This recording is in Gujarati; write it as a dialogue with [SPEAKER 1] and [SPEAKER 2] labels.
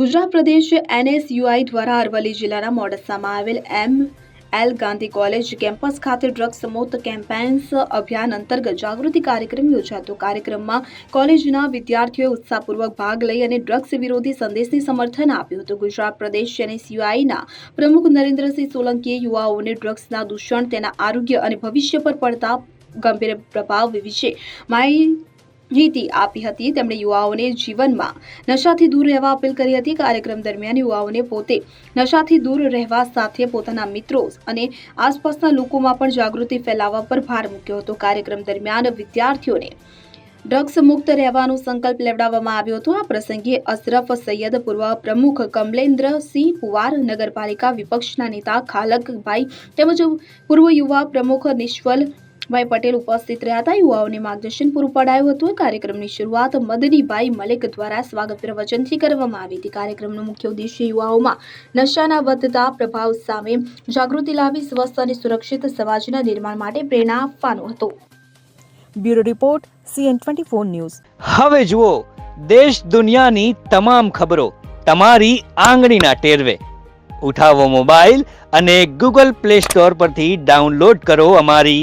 [SPEAKER 1] ગુજરાત પ્રદેશ એનએસયુઆઈ દ્વારા અરવલ્લી જિલ્લાના મોડસામાં આવેલ M L Gandhi college campus ખાતે ડ્રગ્સ મુક્ત કેમ્પેન્સ અભિયાન અંતર્ગત જાગૃતિ કાર્યક્રમ યોજાતો. કાર્યક્રમમાં કોલેજના વિદ્યાર્થીઓએ ઉત્સાહપૂર્વક ભાગ લઈ અને ડ્રગ્સ વિરોધી સંદેશને સમર્થન આપ્યું હતું. ગુજરાત પ્રદેશ અને સીઆઈના પ્રમુખ નરેન્દ્રસિંહ સોલંકીએ યુવાઓને ડ્રગ્સના દૂષણ, તેના આરોગ્ય અને ભવિષ્ય પર પડતા ગંભીર પ્રભાવ વિશે માહિતી આપી હતી. તેમણે યુવાઓને જીવનમાં નશાથી દૂર રહેવા અપીલ કરી હતી. કાર્યક્રમ દરમિયાન યુવાઓને પોતે નશાથી દૂર રહેવા સાથે પોતાના મિત્રો અને આસપાસના લોકોમાં પણ જાગૃતિ ફેલાવવા પર ભાર મૂક્યો હતો. કાર્યક્રમ દરમિયાન વિદ્યાર્થીઓને ડ્રગ્સ મુક્ત રહેવાનો સંકલ્પ લેવડાવવામાં આવ્યો હતો. આ પ્રસંગે અશરફ સૈયદ પૂર્વ પ્રમુખ કમલેન્દ્રસિંહ પુવાર, નગરપાલિકા વિપક્ષના નેતા ખાલકભાઈ તેમજ પૂર્વ યુવા પ્રમુખ નિશ્વલભાઈ પટેલ ઉપસ્થિત રહ્યા હતા. યુવાઓને માર્ગદર્શન પૂરું પડાયું હતું. કાર્યક્રમની શરૂઆત મદનીભાઈ મલિક દ્વારા સ્વાગત પ્રવચનથી કરવામાં આવી હતી. કાર્યક્રમનો મુખ્ય ઉદ્દેશ્ય યુવાઓમાં નશાના વધતા પ્રભાવ સામે જાગૃતિ લાવી સ્વસ્થ અને સુરક્ષિત સમાજના નિર્માણ માટે પ્રેરણા આપવાનો હતો.
[SPEAKER 2] Bureau report CN twenty four news.
[SPEAKER 3] હવે જુઓ દેશ દુનિયાની તમામ ખબરો તમારી આંગળીના ટેરવે. ઉઠાવો મોબાઈલ અને ગૂગલ પ્લે સ્ટોર પરથી ડાઉનલોડ કરો અમારી